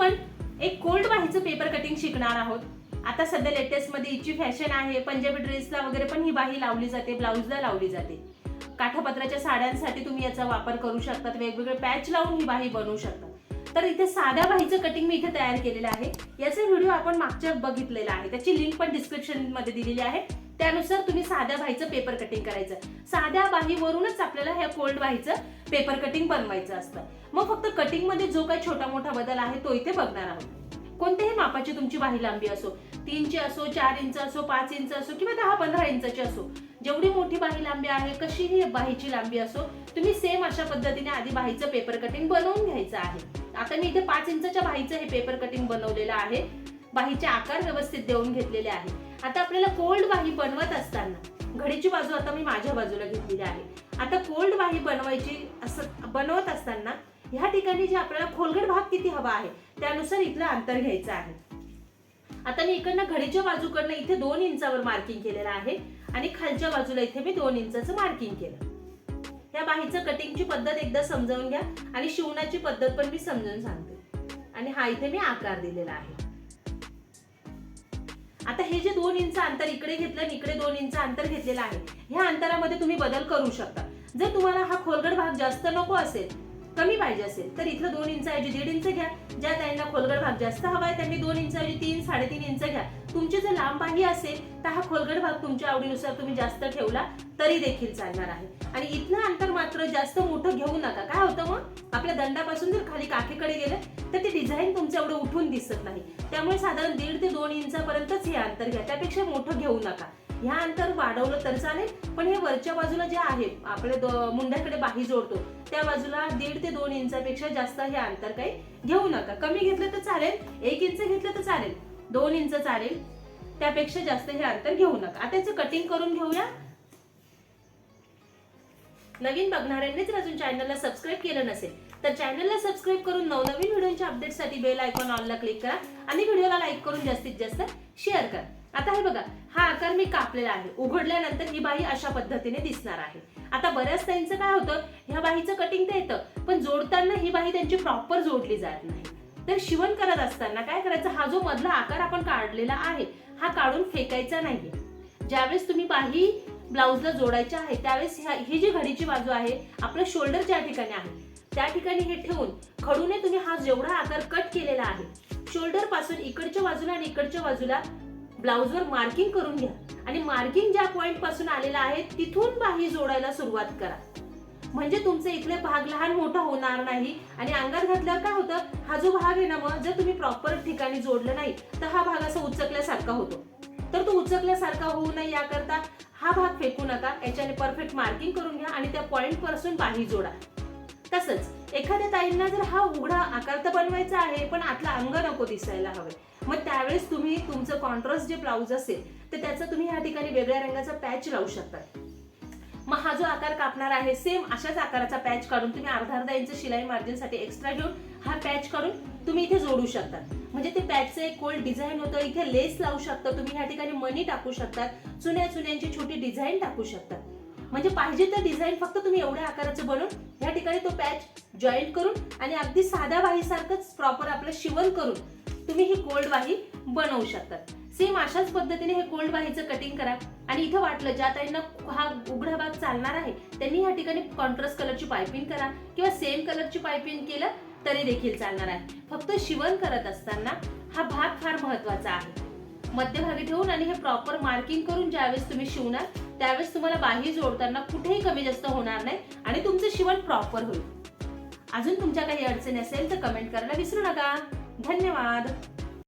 आपण एक cold बाहीचं paper cutting शिकणार आहोत. आता सध्या लेटेस्टमध्ये हिची फॅशन आहे पंजाबी ड्रेसला वगैरे पण ही बाही लावली जाते ब्लाऊजला लावली जाते. काठापत्राच्या साड्यांसाठी तुम्ही याचा वापर करू शकतात वेगवेगळे पॅच लावून ही बाही बनवू शकतात. तर इथे साध्या बाहीचं कटिंग मी इथे तयार केलेलं आहे. याचा व्हिडिओ आपण मागच्या बघितलेला आहे. त्याची लिंक पण डिस्क्रिप्शनमध्ये दिलेली आहे. त्यानुसार तुम्ही साध्या बाहीचं पेपर कटिंग करायचं. साध्या बाहीवरूनच आपल्याला ह्या कोल्ड बाहीचं पेपर कटिंग बनवायचं असतं. मग फक्त कटिंगमध्ये जो काही छोटा मोठा बदल आहे तो इथे बघणार आहोत. कोणत्याही मापाची तुमची बाही लांबी असो तीनची असो चार इंच असो पाच इंच असो किंवा दहा पंधरा इंचाची असो जेवढी मोठी बाही लांबी आहे कशीही बाहीची लांबी असो तुम्ही सेम अशा पद्धतीने आधी बाहीचं पेपर कटिंग बनवून घ्यायचं आहे. आता मी इथे पाच इंचाच्या बाहीचं हे पेपर कटिंग बनवलेलं आहे. बाहीचे आकार व्यवस्थित देऊन घेतलेले आहे. आता आपल्याला कोल्ड बाही बनवत असताना घडीची बाजू आता मी माझ्या बाजूला घेतलेली आहे. आता कोल्ड बाही बनवायची असं बनवत असताना ह्या ठिकाणी जे आपल्याला खोलगट भाग किती हवा आहे त्यानुसार इथलं अंतर घ्यायचं आहे. आता मी इकडनं घडीच्या बाजूकडनं इथे दोन इंचावर मार्किंग केलेलं आहे आणि खालच्या बाजूला इथे मी दोन इंचाचं मार्किंग केलं. या बाहीचं कटिंगची पद्धत एकदा समजावून घ्या आणि शिवण्याची पद्धत पण मी समजून सांगते. आणि हा इथे मी आकार दिलेला आहे. आता हे जे दोन इंच अंतर इकडे घेतलं आणि इकडे दोन इंच अंतर घेतलेलं आहे ह्या अंतरामध्ये तुम्ही बदल करू शकता. जर तुम्हाला हा खोलगड भाग जास्त नको असेल कमी पाहिजे असेल तर इथलं दोन इंच ऐवजी दीड इंच घ्या. ज्या ताईंना खोलगड भाग जास्त हवा आहे त्यांनी दोन इंच ऐवजी तीन साडेतीन इंच घ्या. तुमची जर लांब बाही असेल तर हा खोलगड भाग तुमच्या आवडीनुसार तुम्ही जास्त ठेवला तरी देखील चालणार आहे. आणि इथलं अंतर मात्र जास्त मोठं घेऊ नका. काय होतं मग? आपल्या दंडापासून जर खाली काखेकडे गेलं तर ते डिझाईन तुमच्या एवढं उठून दिसत नाही. त्यामुळे साधारण दीड ते दोन इंचापर्यंतच हे अंतर घ्या. त्यापेक्षा मोठं घेऊ नका. ह्या अंतर वाढवलं तर चालेल पण हे वरच्या बाजूला जे आहे आपले मुंड्याकडे बाही जोडतो त्या बाजूला दीड ते दोन इंचापेक्षा जास्त हे अंतर काही घेऊ नका. कमी घेतलं तर चालेल एक इंच घेतलं तर चालेल दोन इंच चालेल त्यापेक्षा जास्त हे अंतर घेऊ नका. आता याचं कटिंग करून घेऊया. नवीन बघणाऱ्यांनी जर अजून चॅनलला सबस्क्राईब केलं नसेल तर चॅनलला सबस्क्राईब करून नवनवीन व्हिडिओच्या अपडेटसाठी बेल आयकॉन ऑनला क्लिक करा आणि व्हिडिओला लाईक करून जास्तीत जास्त शेअर करा. आता हे बघा हा आकार मी कापलेला आहे. उघडल्यानंतर ही बाही अशा पद्धतीने दिसणार आहे. आता बऱ्याच त्यांचं काय होतं ह्या बाहीचं कटिंग तर येतं पण जोडताना ही बाही त्यांची प्रॉपर जोडली जात नाही. तर शिवण करत असताना काय करायचं हा जो मधला आकार आपण काढलेला आहे हा काढून फेकायचा नाही ज्यावेळेस तुम्ही बाही ब्लाऊजला जोडायच्या आहे त्यावेळेस ह्या- ही जी घडीची बाजू आहे आपलं शोल्डर ज्या ठिकाणी आहे त्या ठिकाणी हे ठेवून खडूने तुम्ही हा जेवढा आकार कट केलेला आहे शोल्डरपासून इकडच्या बाजूला आणि इकडच्या बाजूला ब्लाऊजवर मार्किंग करून घ्या. आणि मार्किंग ज्या पॉइंटपासून आलेला आहे तिथून बाही जोडायला सुरुवात करा. म्हणजे तुमचे इथले भाग लहान मोठा होणार नाही. आणि अंगात घातल्यावर काय होतं? हा जो भाग आहे ना मग जर तुम्ही प्रॉपर ठिकाणी जोडलं नाही तर हा भाग असा उचकल्यासारखा होतो. तर तो उचकल्यासारखा होऊ नये याकरता हा भाग फेकू नका. याच्याने परफेक्ट मार्किंग करून घ्या आणि त्या पॉईंटपासून बाही जोडा. तसंच एखाद्या ताईंना जर हा उघडा आकार तर बनवायचा आहे पण आतला अंग नको दिसायला हवे. मग त्यावेळेस तुम्ही तुमचं कॉन्ट्रास्ट जे ब्लाऊज असेल तर त्याचं तुम्ही ह्या ठिकाणी वेगळ्या रंगाचा पॅच लावू शकता. मग हा जो आकार कापणार आहे सेम अशाच आकाराचा पॅच काढून तुम्ही अर्धा अर्धा इंच शिलाई मार्जिनसाठी एक्स्ट्रा घेऊन हा पॅच काढून तुम्ही इथे जोडू शकता. म्हणजे ते पॅचचं एक कोल्ड डिझाईन होतं इथे लेस लावू शकता तुम्ही ह्या ठिकाणी मनी टाकू शकतात चुन्या चुन्यांची छोटी डिझाईन टाकू शकतात म्हणजे पाहिजे तर डिझाईन फक्त तुम्ही एवढ्या आकाराचं बनवून ह्या ठिकाणी तो पॅच जॉईंट करून आणि अगदी साध्या वाहीसारखंच प्रॉपर आपलं शिवण करून तुम्ही ही कोल्ड वाही बनवू शकतात. सेम अशाच पद्धतीने हे कोल्ड वाहीचं कटिंग करा. आणि इथं वाटलं ज्या ताईंना हा उघडा भाग चालणार आहे त्यांनी ह्या ठिकाणी कॉन्ट्रास्ट कलरची पायपिंग करा किंवा सेम कलरची पायपिंग केलं तरी देखील चालणार आहे. फक्त शिवण करत असताना हा भाग फार महत्त्वाचा आहे. मध्यभागी ठेवून आणि हे प्रॉपर मार्किंग करून ज्यावेळेस तुम्ही शिवणार त्यावेळेस तुम्हाला बाही जोडताना कुठेही कमी जास्त होणार नाही आणि तुमचं शिवण प्रॉपर होईल. अजून तुमच्या काही अडचणी असेल तर कमेंट करायला विसरू नका. धन्यवाद.